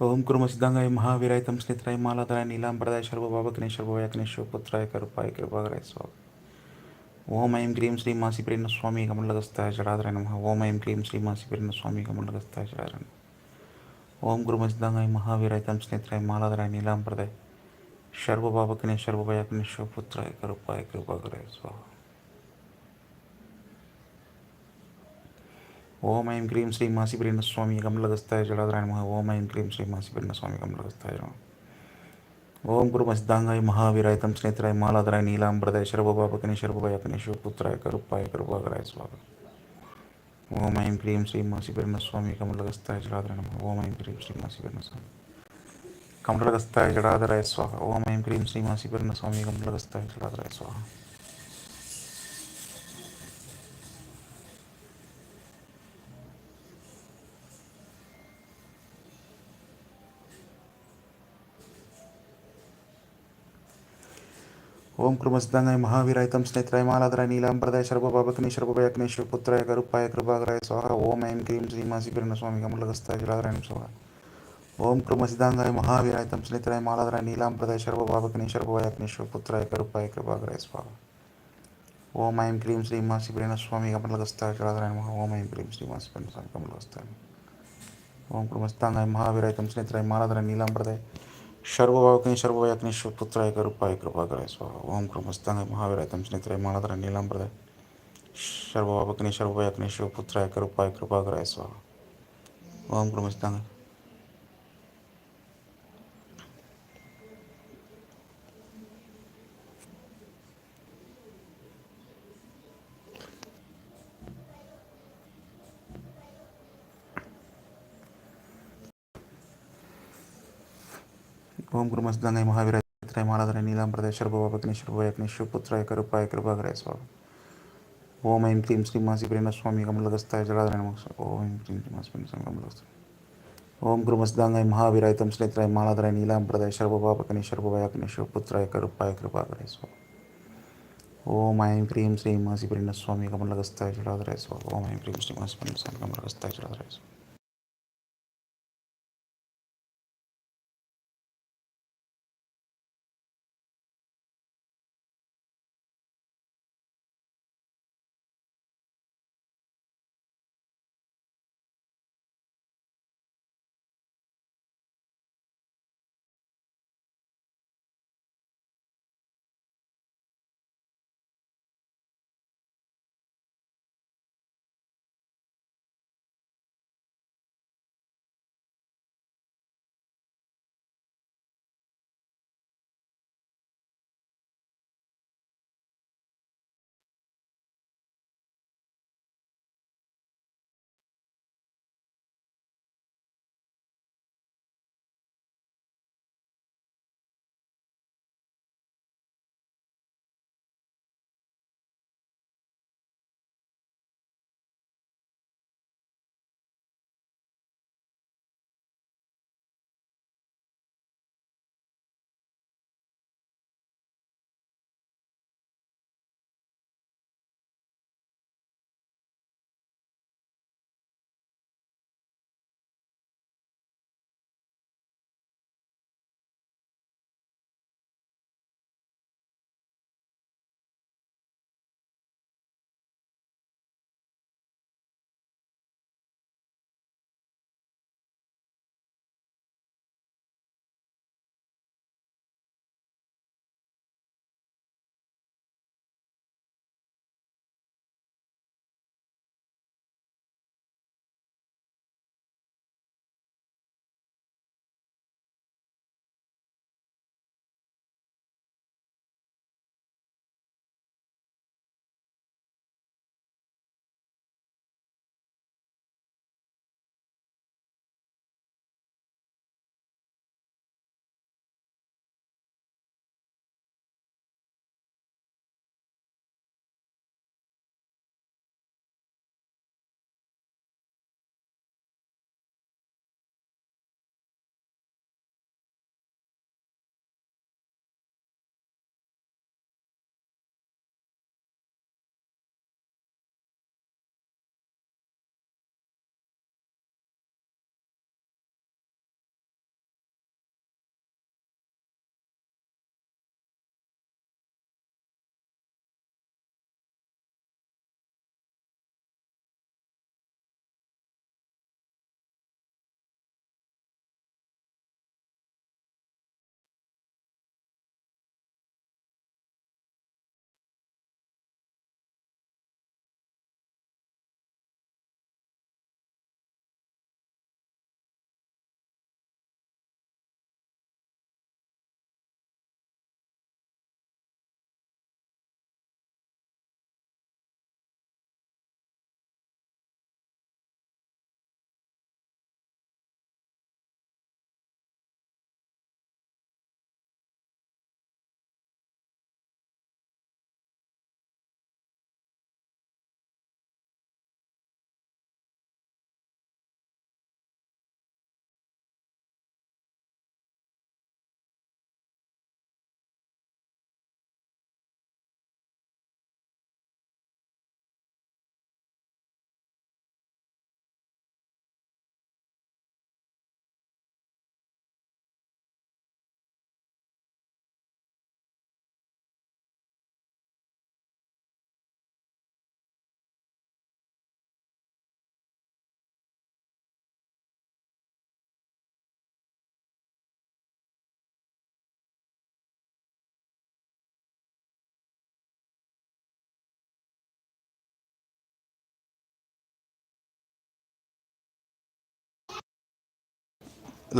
ഓം കുർമ്മസിദ്ധങ്ങായ മഹാവീരായ തം സ്നേഹിതരായ മാലാതരായ നീലാംബരതായ ശർവഭാവകനേശ്വരഭവായ കനേശ്വരപുത്രായ കൃപായ കൃപാകരായ സ്വാമി ഓം ഐം ക്രീം ശ്രീ മാസി പ്രേരണ സ്വാമി കമലഗസ്തായ ചടാതരായ നമ ഓം ഐം ക്രീം ശ്രീ മാസി പ്രേരണ സ്വാമി കമലഗസ്തായ ചടാതരായ ഓം കുർമ്മസിദ്ധങ്ങായ മഹാവീരായ തം സ്നേഹിതരായ മാലാതരായ നീലാംബരതായ ശർവഭാവകനേശ്വരഭവായ കനേശ്വരപുത്രായ കൃപായ കൃപാകരായ സ്വാമി ఓం ఐం క్రీం శ్రీ మాసిపిరిన స్వామి కమలగస్తాయ జడాధరాయ మహా ఓం ఐం క్రీం శ్రీ మాసిపిరిన స్వామి కమలగస్తాయ ఓం కురుమ సిద్ధాంగాయ మహావీరాయ తం స్నేహితురాయ మాలాధరాయ నీలాంబరదాయ శరభబాబ కనీశ్వరబాయ కనీశ్వరపుత్రాయ కరుప్పాయ కరుపాకరాయ స్వాగ ఓం ఐం క్రీం శ్రీ మాసిపిరిన స్వామి కమలగస్తాయ జడాధరాయ నమ ఓం ఐం క్రీం శ్రీ మాసిపిరిన స్వామి కమలగస్తాయ జడాధరాయ స్వాహ ఓం ఐం క్రీం శ్రీ మాసిపిరిన స్వామి కమలగస్తాయ జడాధరాయ స్వాహ स्वामी कमलगस्ताय जडाधराय स्वाहा ओम कृमस्तांगाय महावीराय तम स्नेत्राय मालाधराय नीलांबरदाय शर्वपापकने शर्वभयकने शिवपुत्राय करुपाय कृपाकराय स्वाहा ओम ऐं क्लीं श्री मासिप्रेण स्वामी कमलगस्ताय जडाधराय स्वाहा ओम कृमसिद्धांगाय महावीराय तम स्नेत्राय मालाधराय नीलांबरदाय शर्वपापकने शर्वभयकने शिवपुत्राय करुपाय कृपाकराय स्वाहा ओम ऐं क्लीं श्री मासिप्रेण स्वामी कमलगस्ताय जडाधराय नमः ओम ऐं क्लीं श्री मासिप्रेण स्वामी कमलगस्ताय ओम कृमस्तांगाय महावीराय सर्वभावकं सर्वयाज्ञेश्वरपुत्राय कृपा कृपाकराय स्वाहा। ओम क्रमस्तांग महावीराय तम स्नेत्राय मालाधराय नीलांबरदाय एक सर्वयाज्ञेश्वरपुत्राय कृपा कृपाकराय स्वाहा। ओम क्रमस्तांग कृमस्तांगाय ओम कृमस्तांगाय महावीराय त्राय मालाधराय नीलांबरदाय सर्वभावकने सर्वयाकने शिवपुत्राय करुपाय कृपाकराय स्वाहा ओम ऐं क्लीं श्री मासिप्रेण स्वामी कमलगस्ताय जडाधराय नमः ओम ऐं क्लीं श्री मासिप्रेण स्वामी कमलगस्ताय ओम कृमस्तांगाय महावीराय तम स्नेत्राय मालाधराय नीलांबरदाय सर्वभावकने सर्वयाकने शिवपुत्राय करुपाय कृपाकराय स्वाहा ओम ऐं क्लीं श्री मासिप्रेण स्वामी कमलगस्ताय जडाधराय स्वाहा ओम ऐं क्लीं श्री मासिप्रेण स्वामी कमलगस्ताय जडाधराय स्वाहा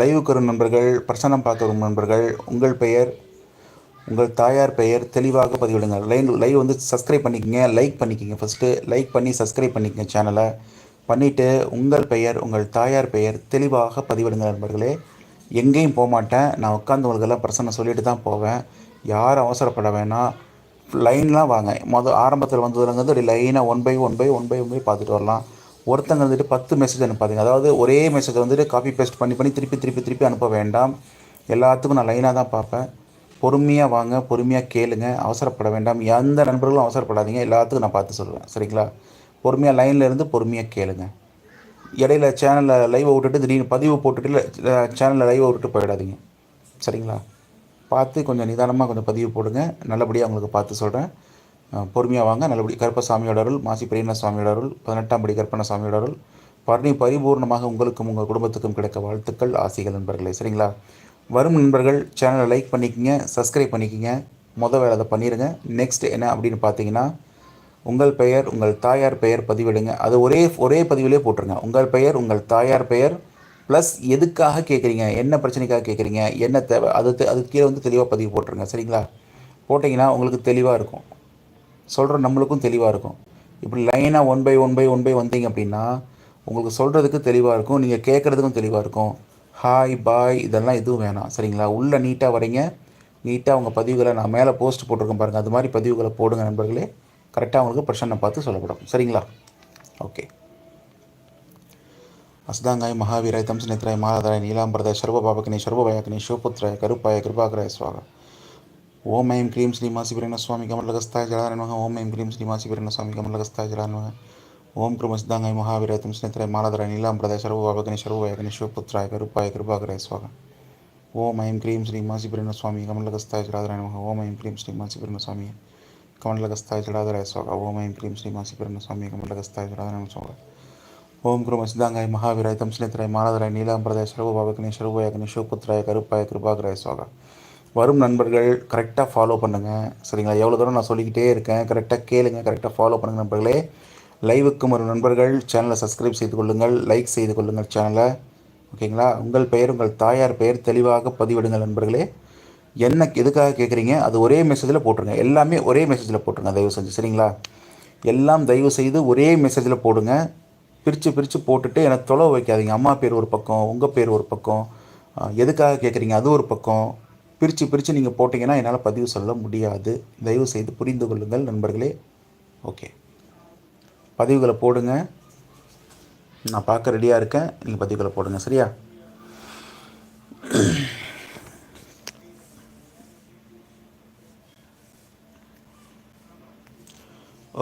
லைவுக்கு வரும் நண்பர்கள் பிரசன்னம் பார்க்க வரும் நண்பர்கள் உங்கள் பெயர் உங்கள் தாயார் பெயர் தெளிவாக பதிவிடுங்க. லைன் லைவ் வந்து சப்ஸ்கிரைப் பண்ணிக்கோங்க லைக் பண்ணிக்கோங்க ஃபஸ்ட்டு லைக் பண்ணி சப்ஸ்கிரைப் பண்ணிக்கங்க சேனலை பண்ணிவிட்டு உங்கள் பெயர் உங்கள் தாயார் பெயர் தெளிவாக பதிவிடுங்க நண்பர்களே. எங்கேயும் போக மாட்டேன். நான் உட்காந்தவங்களுக்கெல்லாம் பிரசன்னம் சொல்லிட்டு தான் போவேன். யாரும் அவசரப்பட வேணாம். லைன்லாம் வாங்க. மொதல் ஆரம்பத்தில் வந்ததுலேருந்து அப்படி லைனாக one by one by one by one by பார்த்துட்டு வரலாம். ஒருத்தங்க வந்துட்டு பத்து மெசேஜ் அனுப்பாதீங்க. அதாவது ஒரே மெசேஜ் வந்துட்டு காப்பி பேஸ்ட் பண்ணி பண்ணி திருப்பி திருப்பி திருப்பி அனுப்ப வேண்டாம். எல்லாத்துக்கும் நான் லைனாக தான் பார்ப்பேன். பொறுமையாக வாங்க பொறுமையாக கேளுங்க. அவசரப்பட வேண்டாம். எந்த நண்பர்களும் அவசரப்படாதீங்க. எல்லாத்துக்கும் நான் பார்த்து சொல்லுவேன் சரிங்களா? பொறுமையாக லைனில் இருந்து பொறுமையாக கேளுங்க. இடையில சேனலில் லைவை விட்டுட்டு திடீர்னு பதிவு போட்டுட்டு சேனலில் லைவை விட்டுட்டு போயிடாதீங்க. சரிங்களா? பார்த்து கொஞ்சம் நிதானமாக கொஞ்சம் பதிவு போடுங்க. நல்லபடியாக உங்களுக்கு பார்த்து சொல்கிறேன் பொறுமையாக வாங்க. நல்லபடி கருப்பசாமியோட அருள் மாசி பிரியன சுவாமியோட அருள் பதினெட்டாம் படி கற்பன சுவாமியோட அருள். பரணி பரிபூர்ணமாக உங்களுக்கும் உங்கள் குடும்பத்துக்கும் கிடைக்க வாழ்த்துக்கள் ஆசைகள் நண்பர்களே. சரிங்களா? வரும் நண்பர்கள் சேனலை லைக் பண்ணிக்கங்க சப்ஸ்கிரைப் பண்ணிக்கங்க. மொதல் வேலை அதை பண்ணிடுங்க நெக்ஸ்ட் என்ன அப்படின்னு பார்த்தீங்கன்னா உங்கள் பெயர் உங்கள் தாயார் பெயர் பதிவிடுங்க. அது ஒரே ஒரே பதிவிலே போட்டுருங்க. உங்கள் பெயர் உங்கள் தாயார் பெயர் ப்ளஸ் எதுக்காக கேட்குறீங்க? என்ன பிரச்சனைக்காக கேட்குறீங்க? என்ன தேவை? அது அது கீழே வந்து தெளிவாக பதிவு போட்டுருங்க. சரிங்களா? போட்டிங்கன்னா உங்களுக்கு தெளிவாக இருக்கும். சொல்கிற நம்மளுக்கும் தெளிவாக இருக்கும். இப்படி லைனாக one by one by one by வந்தீங்க அப்படின்னா உங்களுக்கு சொல்கிறதுக்கு தெளிவாக இருக்கும் நீங்கள் கேட்குறதுக்கும் தெளிவாக இருக்கும். ஹாய் பாய் இதெல்லாம் எதுவும் வேணாம். சரிங்களா? உள்ளே நீட்டாக வரீங்க நீட்டாக உங்கள் பதிவுகளை நான் மேலே போஸ்ட் போட்டிருக்கேன் பாருங்கள் அது மாதிரி பதிவுகளை போடுங்க நண்பர்களே. கரெக்டாக உங்களுக்கு பிரச்சனை பார்த்து சொல்லப்படும். சரிங்களா? ஓகே அஸ்தாங்காய் மகாவீராய் தம்சனித்ராய் மாலாதாராய் நீலாம்பரதாய் சர்வபாபகினி சர்வபயாக்கினி சிவபுத்திராய் கருப்பாய கிருபாகராய சுவாகா. ஓம் ஐம் க்ரீம் ஸ்ரீமாசிபிரண சுவாமி கமலகஸ்தாய ஜலானமக ஓம் ஐம் க்ரீம் ஸ்ரீமாசிபிரண சுவாமி கமலகஸ்தாய ஜலானமக ஓம் கிரும சித்தாங்காய் மகாவீராய் தம்சனித்ராய் மாலாதாராய் நீலாம்பரதாய் சர்வபாபகினி சர்வபயாக்கினி சிவபுத்திராய கருப்பாய கிருபாகராய சுவாகா ஓம் ஐம் க்ரீம் ஸ்ரீமாசிபிரண சுவாமி கமலகஸ்தாய ஜலாதராய நமக ஓம் ஐம் க்ரீம் ஸ்ரீமாசிபிரண சுவாமி கமலகஸ்தாய ஜலாதராய சுவாகா ஓம் ஐம் க்ரீம் ஸ்ரீமாசிபிரண சுவாமி கமலகஸ்தாய ஜலாதராய சுவாகா ஓம் குரு சித்தாங்காய் மகாவீராய் தம்சனித்ராய் மாலாதராய் நீலாம்பரதாய் சர்வபாபகினி சர்வயாகினி சிவபுத்திராய கருப்பாய கிருபாகராய சுவாகா வரும் நண்பர்கள் கரெக்டாக ஃபாலோ பண்ணுங்கள் சரிங்களா? எவ்வளோ தூரம் நான் சொல்லிக்கிட்டே இருக்கேன் கரெக்டாக கேளுங்க கரெக்டாக ஃபாலோ பண்ணுங்கள் நண்பர்களே. லைவுக்கு வரும் நண்பர்கள் சேனலை சப்ஸ்கிரைப் செய்து கொள்ளுங்கள் லைக் செய்து கொள்ளுங்கள் சேனலை ஓகேங்களா? உங்கள் பெயர் உங்கள் தாயார் பெயர் தெளிவாக பதிவிடுங்கள் நண்பர்களே. என்ன எதுக்காக கேட்குறீங்க அது ஒரே மெசேஜில் போட்டுருங்க. எல்லாமே ஒரே மெசேஜில் போட்டுருங்க தயவு செஞ்சு. சரிங்களா? எல்லாம் தயவு செய்து ஒரே மெசேஜில் போடுங்க. பிரித்து பிரித்து போட்டுட்டு எனக்கு தொலை வைக்காதீங்க. அம்மா பேர் ஒரு பக்கம் உங்கள் பேர் ஒரு பக்கம். எதுக்காக கேட்குறீங்க அது ஒரு பக்கம். பிரித்து பிரித்து நீங்கள் போட்டிங்கன்னா என்னால் பதிவு சொல்ல முடியாது. தயவு செய்து புரிந்து கொள்ளுங்கள் நண்பர்களே. ஓகே. பதிவுகளை போடுங்க. நான் பார்க்க ரெடியாக இருக்கேன். நீங்கள் பதிவுகளை போடுங்க. சரியா?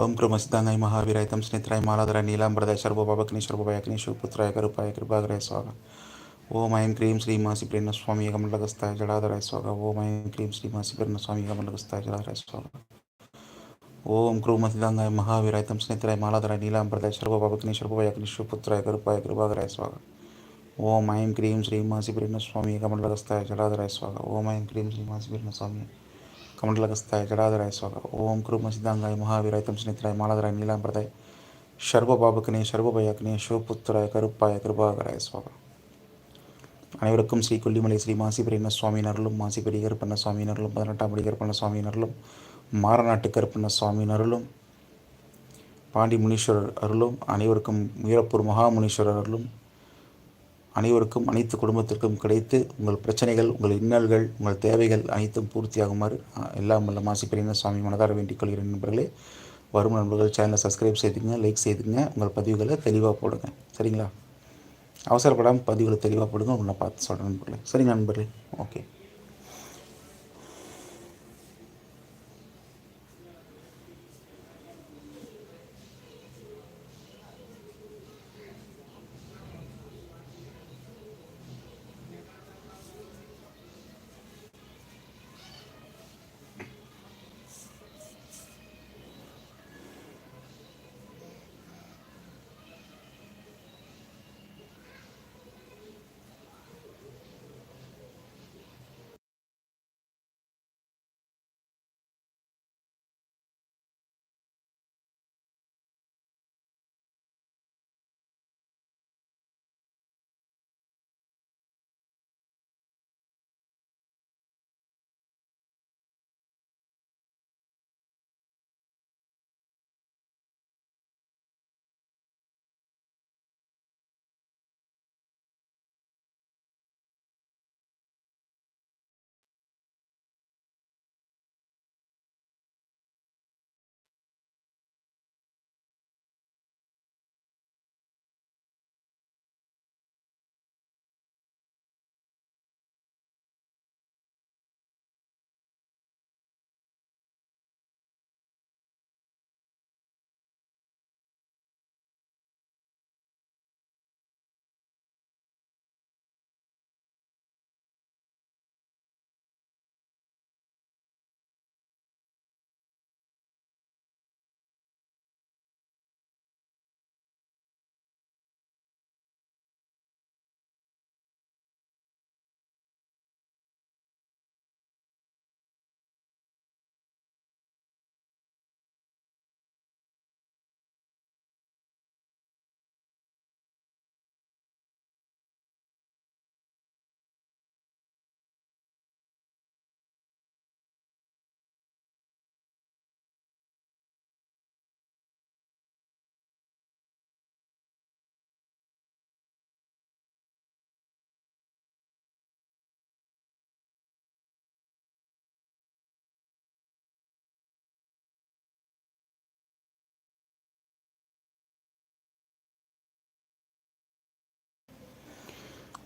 ఓం కృమసిద్ధాంగాయ మహావీరాయ తం స్నేహితురాయ మాలాధరాయ నీలాంబరదాయ శర్భోబాబ అగ్ని శర్భోభయ అగ్ని శివపుత్రాయ కరుపాయ కృపాగ్రయ స్వాగ मतलब मतलब ओम ऐं क्रीं श्रीमासी प्रेरण स्वामी कमलगस्ताय जलाधराय स्वाग ओम ऐं क्रीं श्रीमासी प्रेरण स्वामी कमलगस्ताय जलाधराय स्वाग ओम क्रू मतिदांगाय महावीराय तम स्नेत्राय मालाधराय नीलांबरदाय सर्वभावत्नी सर्वभाय अग्निशुपुत्राय कृपाय कृपाधराय स्वाग ओम ऐं क्रीं श्री श्रीमासी प्रेरण स्वामी कमलगस्ताय मतलब जलाधराय स्वाग ओम ऐं क्रीं श्रीमासी प्रेरण स्वामी कमलगस्ताय जलाधराय स्वाग ओम क्रू मतिदांगाय महावीराय तम स्नेत्राय मालाधराय नीलांबरदाय सर्वभावकनी सर्वभयाग्नि शिवपुत्राय कृपाय कृपाधराय स्वाग அனைவருக்கும் ஸ்ரீ கொல்லிமலை ஸ்ரீ மாசிபெரியண்ண சுவாமியினர்களும் மாசிபெரி கருப்பண்ண சுவாமியினர்களும் பதினெட்டாம் படி கருப்பண்ண சுவாமியினர்களும் மாரநாட்டு கருப்பண்ண சுவாமியினர்களும் பாண்டி முனீஸ்வரர் அருளும் அனைவருக்கும் வீரப்பூர் மகாமுனீஸ்வரர் அருளும் அனைவருக்கும் அனைத்து குடும்பத்திற்கும் கிடைத்து உங்கள் பிரச்சனைகள் உங்கள் இன்னல்கள் உங்கள் தேவைகள் அனைத்தும் பூர்த்தியாகுமாறு எல்லாம் வல்ல மாசி பெரியன சுவாமி மனதார வேண்டிக் கொள்கிறேன் நண்பர்களே. வரும் நண்பர்கள் சேனலை சப்ஸ்கிரைப் செய்துங்க லைக் செய்துங்க உங்கள் பதிவுகளை தெளிவாக போடுங்க. சரிங்களா? அவசரப்படாமல் பதிவில் தெளிவாக போடுங்க. உங்களை பார்த்து சொல்கிறேன் நண்பர்களே சரிங்க நண்பர்களே? ஓகே.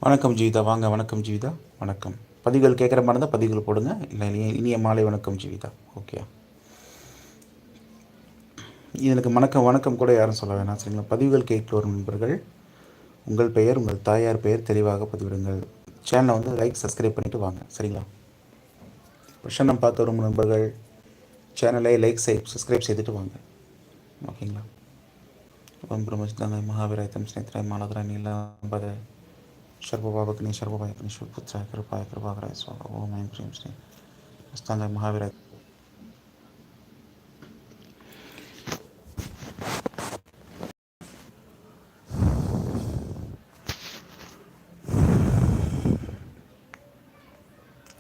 வணக்கம் ஜீவிதா. வாங்க வணக்கம் ஜீவிதா. வணக்கம். பதிவுகள் கேட்குற மாதிரி இருந்தால் பதிவுகள் போடுங்க. இல்லை இனிய இனிய மாலை வணக்கம் ஜீவிதா. ஓகே எனக்கு வணக்கம் வணக்கம் கூட யாரும் சொல்ல வேணாம். சரிங்களா? பதிவுகள் கேட்க வரும் நண்பர்கள் உங்கள் பெயர் உங்கள் தாயார் பெயர் தெளிவாக பதிவிடுங்கள். சேனலை வந்து லைக் சப்ஸ்கிரைப் பண்ணிவிட்டு வாங்க. சரிங்களா? பிரசன்னம் பார்க்க வரும் நண்பர்கள் சேனலை லைக் செய் சப்ஸ்கிரைப் செய்துட்டு வாங்க. ஓகேங்களா ஓம் பிரம்மசித்தாங்க மகாவீராயத்தம் ஸ்னேத்ராய் மாலதராய் நீலாம்பத सर्वभावकनी सर्वभायकनी शिवपुत्राय कृपाय कृपाकराय स्वाहा ओम ऐं ह्रीं श्रीं अस्तांगाय महावीराय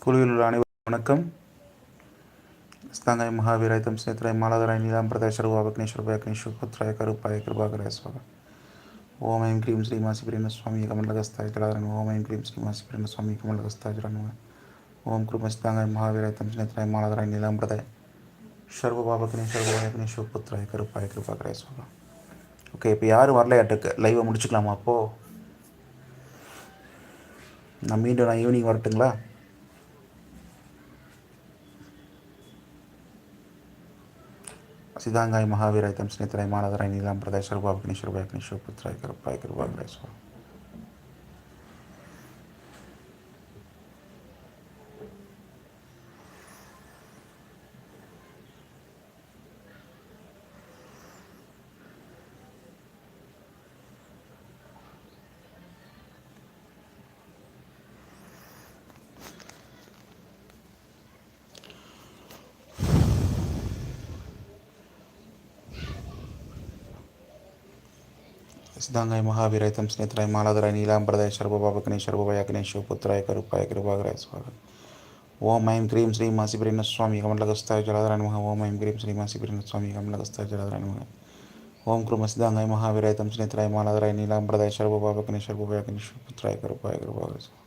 குழுவில் உள்ள அனைவரும் வணக்கம் ஸ்தாங்காய் மகாவீராய் தம் ஸ்னேத்ராய் மாலாதராய் நீலாம்பிரதாய் சர்வாபக்னி சர்வாக்னி शिवपुत्राय कृपाय कृपाकराय स्वाहा ओम ஓமயம் ಓಂ ಐಂ ಕ್ರೀಂ ಶ್ರೀ ஓமயம் ಸ್ವಾಮಿ ಕಮಲಗಸ್ತಾಯಿತಳಾರನು ಓಂ ಐಂ ಕ್ರೀಂ ಶ್ರೀ ಮಾಸಿಪ್ರೇಮ ಸ್ವಾಮಿ ಕಮಲಗಸ್ತಾಯಿತಳನು ಓಂ ಕೃಪಸ್ತಾಂಗಾಯ ಮಹಾವೀರಾಯ ತಂಚನೇತ್ರಾಯ ಮಾಲದರಾಯ ನೀಲಾಂಬೃದಾಯ சர்வபாபத்தினே சர்வபாபத்தினே சிவபுத்திராய கருப்பாய கிருப்பாக்கராய சொல்லலாம் ஓகே இப்போ யாரும் வரலையாட்டுக்கு லைவை முடிச்சுக்கலாமா அப்போது நான் மீண்டும் நான் ஈவினிங் வரட்டுங்களா? ಸಿದ್ಧಾಂಗಾಯ ಮಹಾವೀರ ಐತಂ ಸ್ನೇಹಿತರಾಯ ಮಾಲಾದರಾಯ ನೀಲಾಂ ಪ್ರದೇಶ ರೂಪಾಭಿಗ್ನೇಶ್ವರ ಭಾಗ್ನೇಶ್ವರ ಪುತ್ರಾಯ ಕೃಪಾಯ ಕೃಪಾಗ್ರೇಶ್ವರ सिद्धांगय महावीरा स्नेत्राय मालाधराय नीलांबरदाय सर्वभावकने सर्वभय अग्नेशवपुत्राय कृपाय कृपाग्रय स्वागत ओम ऐं क्रीं श्री मासीप्रीन स्वामी कमलगस्ताय जलाधरा नमः ओम ऐं क्रीं श्री मासीप्रीन स्वामी कमलगस्ताय जलाधरा नमः ओम क्रम सिद्धांगय महावीरा स्नेत्राय मालाधराय नीलांबरदाय सर्वभावकने सर्वभय अग्नेशवपुत्राय कृपाय कृपाग्रय स्वागत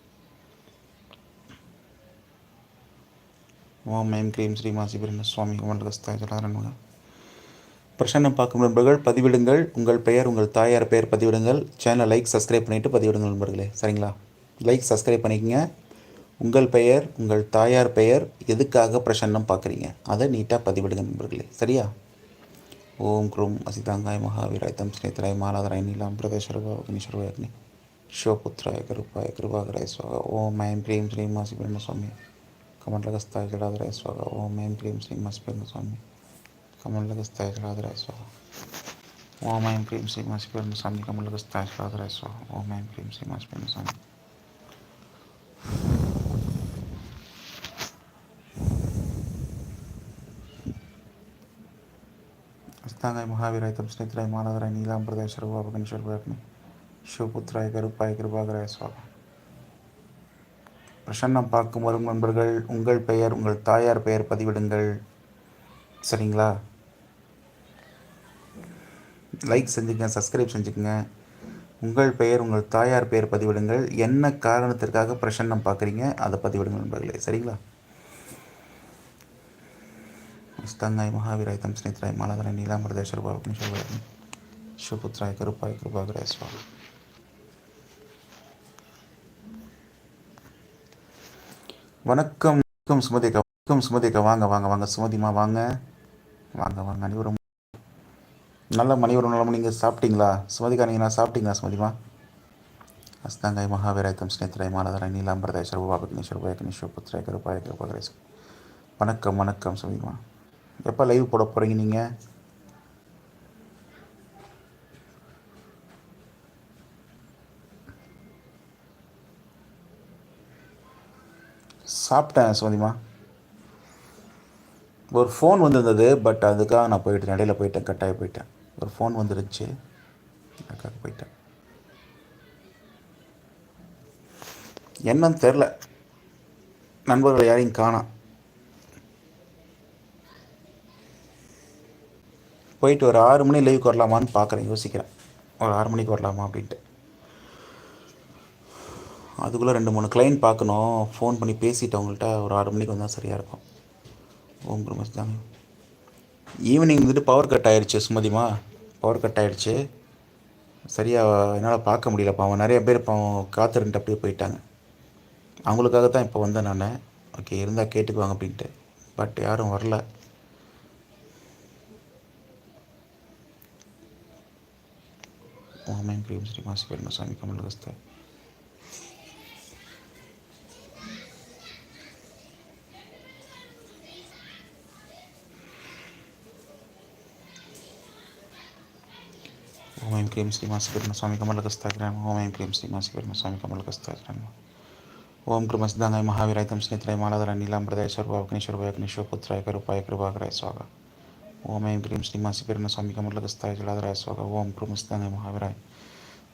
ओम ऐं क्रीं श्री मासीप्रीन स्वामी कमलगस्ताय जलाधरा नमः பிரசன்னம் பார்க்கும் நண்பர்கள் பதிவிடுங்கள். உங்கள் பெயர் உங்கள் தாயார் பெயர் பதிவிடுங்கள். சேனலை லைக் சப்ஸ்கிரைப் பண்ணிவிட்டு பதிவிடுங்கள் நண்பர்களே. சரிங்களா? லைக் சப்ஸ்கிரைப் பண்ணிக்கங்க. உங்கள் பெயர் உங்கள் தாயார் பெயர் எதுக்காக பிரசன்னம் பார்க்குறீங்க? அதை நீட்டாக பதிவிடுங்க நண்பர்களே. சரியா? ஓம் குரும் அசிதாங்காய் மகாவீராய் தம் ஸ்னேத்ராய் மாலாதராய் நீலாம் பிரதேஸ்வரவா அக்னீஸ்வரவாய் அக்னி. ಶಿವಪುತ್ರಾಯ ಕೃಪಾಯ ಕೃಪಾಕರಾಯ ಸ್ವಾಗ ಓಂ ಐಂ ಕ್ರೀಂ ಶ್ರೀ ಮಾಸಿ ಬ್ರಹ್ಮಸ್ವಾಮಿ ಕಮಂಡಲಗಸ್ತಾಯ ಜಡಾಧರಾಯ ಸ್ವಾಗ ಓಂ ಐಂ ಕ್ರೀಂ ಶ್ರೀ كما لك استعجل هذا الأسوأ وما ما يمكن يمسك ماسك بالمسامي كما لك استعجل هذا الأسوأ وما ما يمكن يمسك ماسك بالمسامي అష్టాంగాయ మహావీరాయ తమస్నేహితురాయ మాలాధరాయ నీలాంబరదాయ సర్వాభగణేశ్వర వారిని சிவபுத்ராய கருப்பாய கிருபாகராய சுவாமி பிரசன்னம் பார்க்கும் வரும் நண்பர்கள் உங்கள் பெயர் உங்கள் தாயார் பெயர் பதிவிடுங்கள் சரிங்களா லைக் செஞ்சுக்கங்க சப்ஸ்கிரைப் செஞ்சுக்கங்க. உங்கள் பெயர் உங்கள் தாயார் பெயர் பதிவிடுங்கள். என்ன காரணத்திற்காக பிரசன்னம் பார்க்குறீங்க? அதை பதிவிடுங்க நண்பர்களே. சரிங்களா? ஸ்தங்காய் மகாவீராய் தம் ஸ்னேத்ராய் மாலாதராய் நீலாமிரதேஸ்வர் பாபக்னி சுபுத்ராய் கருப்பாய் கிருபாகராய் சுவாமி. வணக்கம் சுமதி வணக்கம் சுமதிக்கா வாங்க வாங்க வாங்க. சுமதிமா வாங்க. வாங்க வாங்க அனைவரும். நல்ல மணி ஒரு நல்ல நீங்கள் சாப்பிட்டீங்களா? சுமதிக்கா நீங்கள் நான் சாப்பிட்டீங்களா சுமதிமா அஸ்தாங்காய் மகாவீராயத்தம் ஸ்னேத்ராய் மாலதராய் நீலாம்பரதாய் சர்வபாபக்னி சர்வயக்னி புத்திரை கருப்பாய கிருபாகரேஸ் வணக்கம் வணக்கம் சுமதிமா எப்போ லைவ் போட போகிறீங்க நீங்கள் சாப்பிட்டேன் சுமதிமா ஒரு ஃபோன் வந்திருந்தது பட் அதுக்காக நான் போயிட்டேன் இடையில போயிட்டேன் கட்டாய போயிட்டேன். ஒரு ஃபோன் வந்துருச்சு அதுக்காக போயிட்டேன். என்னன்னு தெரில நண்பர்கள் யாரையும் காணா போயிட்டு ஒரு ஆறு மணி லைவுக்கு வரலாமான்னு பார்க்குறேன் யோசிக்கிறேன். ஒரு ஆறு மணிக்கு வரலாமா அப்படின்ட்டு. அதுக்குள்ளே ரெண்டு மூணு கிளைண்ட் பார்க்கணும் ஃபோன் பண்ணி பேசிட்டு அவங்கள்ட்ட ஒரு ஆறு மணிக்கு வந்தால் சரியாக இருக்கும். ஓம் குருமஸ் தாங்க ஈவினிங் வந்துட்டு பவர் கட் ஆயிடுச்சு சுமதிமா. பவர் கட் ஆயிடுச்சு சரியாக என்னால் பார்க்க முடியல பாவம். நிறைய பேர் இப்போ காத்திருந்துட்டு அப்படியே போயிட்டாங்க. அவங்களுக்காக தான் இப்போ வந்தேன் நான். ஓகே இருந்தால் கேட்டுக்குவாங்க அப்படின்ட்டு. பட் யாரும் வரல. ஓமேன் கிரீம் ஸ்ரீ மாசி பெருமா சாமி ఓం ఐం క్లీం శ్రీమాసి స్వామి కమలకస్తాగ్రామ ఓం ఐం క్లీం శ్రీమాసి స్వామి కమలకస్తాగ్రామ ఓం కృమ సిద్ధాంగాయ మహావీరాయితం స్నేహితులై మాలాధర నీలాంబరదేశ్వర అగ్నిశ్వర అగ్నిశ్వర పుత్రాయ కరుపాయ కృపాకరాయ స్వాగ ఓం ఐం క్లీం శ్రీమాసి స్వామి కమలకస్తాయ జలాధరాయ స్వాగ ఓం కృమ సిద్ధాంగాయ మహావీరాయ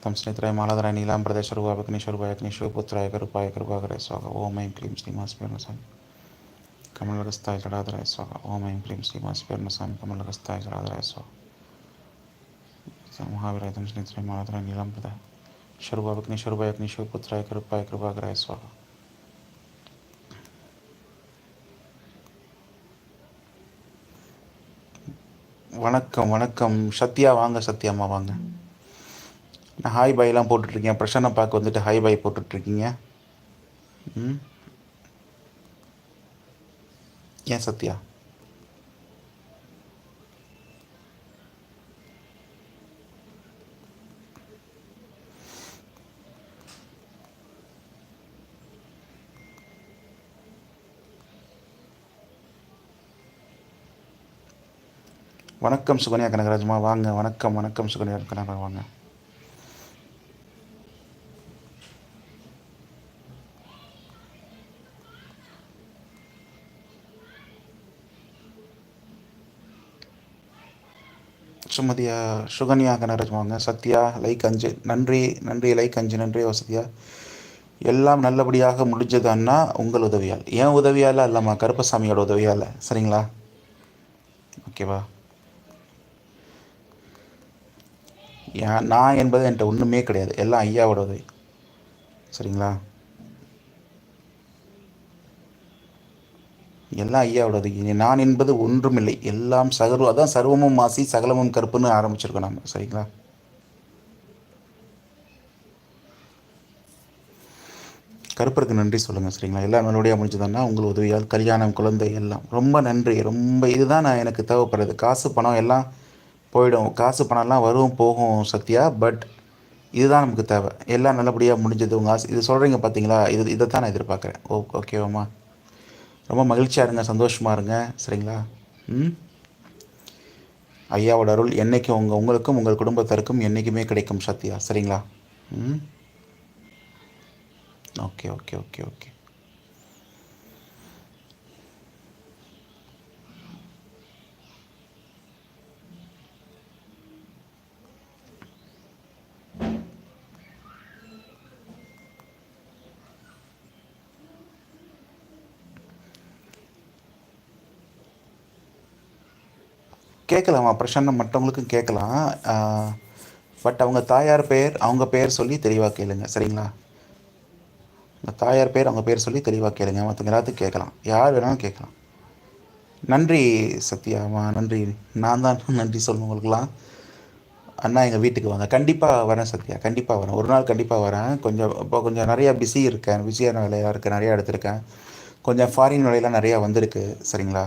తమ స్నేహితులై మాలాధర నీలాంబరదేశ్వర అగ్నిశ్వర అగ్నిశ్వర పుత్రాయ కరుపాయ కృపాకరాయ స్వాగ ఓం ఐం క్లీం శ్రీమాసి స్వామి కమలకస్తాయ జలాధరాయ స్వాగ ఓం ఐం క్లీం శ్రీమాసి స్వామి కమలకస్తాయ జలాధరాయ స్వాగ మహావిరాజం స్నేహితులే మాధుర నీలంప్రద శరుభావగ్ని శరుభాయగ్ని శివపుత్రాయ కృపాయ కృపాగ్రాయ స్వాహ வணக்கம் வணக்கம் சத்யா வாங்க சத்யாம்மா வாங்க நான் ஹாய் பாய்லாம் போட்டுட்ருக்கேன் பிரசன்ன பார்க்க வந்துட்டு ஹாய் பாய் போட்டுட்ருக்கீங்க ம் ஏன் சத்யா வணக்கம் சுகன்யா கனகராஜ்மா. வாங்க வணக்கம் வணக்கம் சுகன்யா கனகராஜ் வாங்க. சுமதியா சுகன்யா கனகராஜ் வாங்க. சத்யா லைக் அஞ்சு. நன்றி நன்றி லைக் அஞ்சு. நன்றி வசதியா. எல்லாம் நல்லபடியாக முடிஞ்சது அண்ணா உங்கள் உதவியால். ஏன் உதவியால் இல்லைம்மா கருப்பசாமியோட உதவியால். சரிங்களா? ஓகேவா ஏன் நான் என்பது என்கிட்ட ஒன்றுமே கிடையாது. எல்லாம் ஐயாவோடது. சரிங்களா? எல்லாம் ஐயாவோடது. நான் என்பது ஒன்றுமில்லை. எல்லாம் சகர்வம் அதான் சர்வமும் மாசி சகலமும் கருப்புன்னு ஆரம்பிச்சிருக்கோம் நம்ம சரிங்களா? கருப்பருக்கு நன்றி சொல்லுங்கள் சரிங்களா? எல்லாம் நல்லபடியாக முடிஞ்சதுன்னா உங்கள் உதவியால் கல்யாணம் குழந்தை எல்லாம். ரொம்ப நன்றி. ரொம்ப இதுதான் நான் எனக்கு தேவைப்படுறது. காசு பணம் எல்லாம் போயிடும். காசு பணம்லாம் வரும் போகும் சத்யா பட் இதுதான் நமக்கு தேவை. எல்லாம் நல்லபடியாக முடிஞ்சது உங்கள் ஆசை இது சொல்கிறீங்க பார்த்தீங்களா இது இதை தான் நான் எதிர்பார்க்குறேன். ஓ ஓகேவாம்மா ரொம்ப மகிழ்ச்சியாக இருங்க சந்தோஷமாக இருங்க சரிங்களா? ம்? ஐயாவோட அருள் என்றைக்கும் உங்கள் உங்களுக்கும் உங்கள் குடும்பத்தருக்கும் என்றைக்குமே கிடைக்கும் சத்யா. சரிங்களா? ம்? Okay okay okay okay. கேட்கலாம்? பிரசன்னம் மற்றவங்களுக்கும் கேட்கலாம். பட் அவங்க தாயார் பெயர் அவங்க பெயர் சொல்லி தெளிவாக கேளுங்க. சரிங்களா? உங்கள் தாயார் பேர் அவங்க பேர் சொல்லி தெளிவாக கேளுங்க. மற்றவங்க எல்லாத்துக்கும் கேட்கலாம். யார் வேணாலும் கேட்கலாம். நன்றி சத்யாமா நன்றி. நான் தான் நன்றி சொல்லணும் உங்களுக்குலாம் அண்ணா எங்கள் வீட்டுக்கு வாங்க. கண்டிப்பாக வரேன் சத்யா. கண்டிப்பாக வரேன். ஒரு நாள் கண்டிப்பாக வரேன். கொஞ்சம் இப்போ கொஞ்சம் நிறையா பிஸி இருக்கேன். பிஸியான வேலையாக இருக்கேன் நிறையா எடுத்திருக்கேன். கொஞ்சம் ஃபாரின் வேலையெல்லாம் நிறையா வந்திருக்கு. சரிங்களா?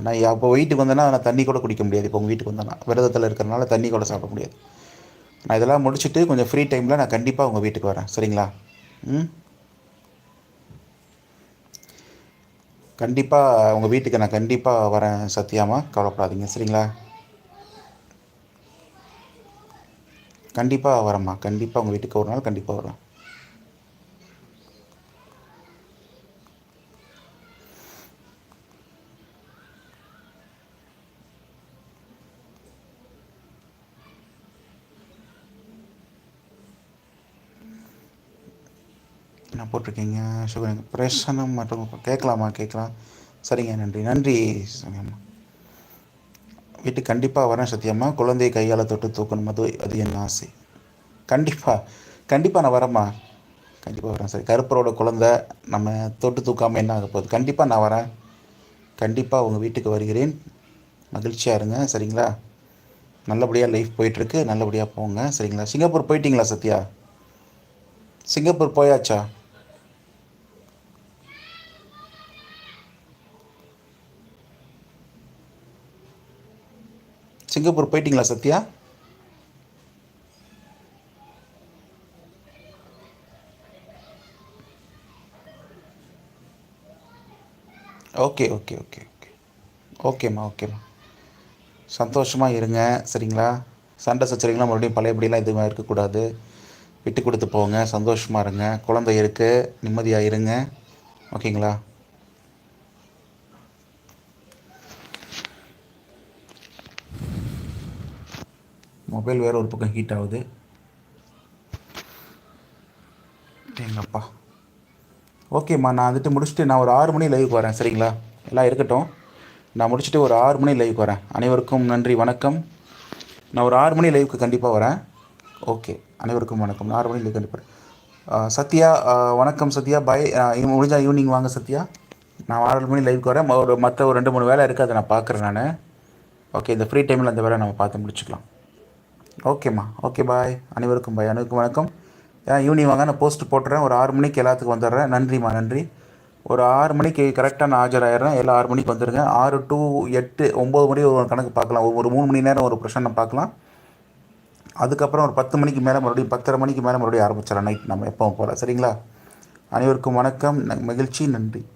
நான் அப்போ வீட்டுக்கு வந்தேன்னா நான் தண்ணி கூட குடிக்க முடியாது. இப்போ உங்கள் வீட்டுக்கு வந்தேன்னா விரதத்தில் இருக்கிறனால தண்ணி கூட சாப்பிட முடியாது. நான் இதெல்லாம் முடிச்சுட்டு கொஞ்சம் ஃப்ரீ டைமில் நான் கண்டிப்பாக உங்கள் வீட்டுக்கு வரேன். சரிங்களா? ம்? கண்டிப்பாக உங்கள் வீட்டுக்கு நான் கண்டிப்பாக வரேன் சத்தியமாக கவலைப்படாதீங்க. சரிங்களா? கண்டிப்பாக வரேம்மா. கண்டிப்பாக உங்கள் வீட்டுக்கு ஒரு நாள் கண்டிப்பாக வரேன். என்ன போட்டிருக்கீங்க. சுகர் பிரசனம் மற்றும் கேட்கலாமா? கேட்கலாம். சரிங்க நன்றி. நன்றி சமயம்மா வீட்டுக்கு கண்டிப்பாக வரேன் சத்தியம்மா குழந்தையை கையால் தொட்டு தூக்கணும்? அது அது என் ஆசை. கண்டிப்பாக கண்டிப்பாக நான் வரேம்மா. கண்டிப்பாக வரேன். சரி கருப்பரோட குழந்த நம்ம தொட்டு தூக்காமல் என்ன ஆக போகுது? கண்டிப்பாக நான் வரேன். கண்டிப்பாக உங்கள் வீட்டுக்கு வருகிறேன். மகிழ்ச்சியாக இருங்க சரிங்களா? நல்லபடியாக லைஃப் போயிட்டுருக்கு. நல்லபடியாக போங்க சரிங்களா? சிங்கப்பூர் போயிட்டீங்களா சத்யா? சிங்கப்பூர் போயாச்சா? சிங்கப்பூர் போயிட்டீங்களா Sathya? Okay okay okay okay. ஓகேம்மா ஓகேம்மா. சந்தோஷமாக இருங்க சரிங்களா? சண்டை சச்சரிங்களா மறுபடியும் பழையபடியெல்லாம் எதுவும் இருக்கக்கூடாது. விட்டு கொடுத்து போங்க சந்தோஷமாக இருங்க. குழந்தை இருக்குது நிம்மதியாக இருங்க. ஓகேங்களா? மொபைல் வேறு ஒரு பக்கம் ஹீட் ஆகுது. எங்கப்பா ஓகேம்மா நான் வந்துட்டு முடிச்சுட்டு நான் ஒரு ஆறு மணி லைவுக்கு வரேன் சரிங்களா? எல்லாம் இருக்கட்டும். நான் முடிச்சுட்டு ஒரு ஆறு மணி லைவுக்கு வரேன். அனைவருக்கும் நன்றி வணக்கம். நான் ஒரு ஆறு மணி லைவுக்கு கண்டிப்பாக வரேன். ஓகே அனைவருக்கும் வணக்கம். நான் ஆறு மணி லைவ் கண்டிப்பாக சத்யா வணக்கம் சத்யா. பாய் முடிஞ்சால் ஈவினிங் வாங்க சத்யா. நான் ஆறு மணி லைவுக்கு வரேன். ஒரு மற்ற ஒரு ரெண்டு மூணு வேலை இருக்குது அதை நான் பார்க்குறேன் நான். ஓகே இந்த ஃப்ரீ டைமில் அந்த வேலை நம்ம பார்த்து முடிச்சுக்கலாம். ஓகேம்மா. ஓகே பாய் அனைவருக்கும் பாய் அனைவருக்கும் வணக்கம். ஈவினிங் வாங்க நான் போஸ்ட் போட்டுறேன். ஒரு ஆறு மணிக்கு எல்லாத்துக்கும் வந்துடுறேன். நன்றிம்மா நன்றி. ஒரு ஆறு மணிக்கு கரெக்டாக நான் ஆஜராயிடுறேன். எல்லாம் ஆறு மணிக்கு வந்துடுங்க. ஆறு டு எட்டு ஒம்பது மணி ஒரு கணக்கு பார்க்கலாம். ஒரு- மூணு மணி நேரம் ஒரு பிரச்சனை பார்க்கலாம். அதுக்கப்புறம் ஒரு பத்து மணிக்கு மேலே மறுபடியும் பத்தரை மணிக்கு மேலே மறுபடியும் ஆரம்பிச்சிடலாம். நைட் நம்ம எப்போ போகலாம் சரிங்களா? அனைவருக்கும் வணக்கம். ந- மகிழ்ச்சி. நன்றி.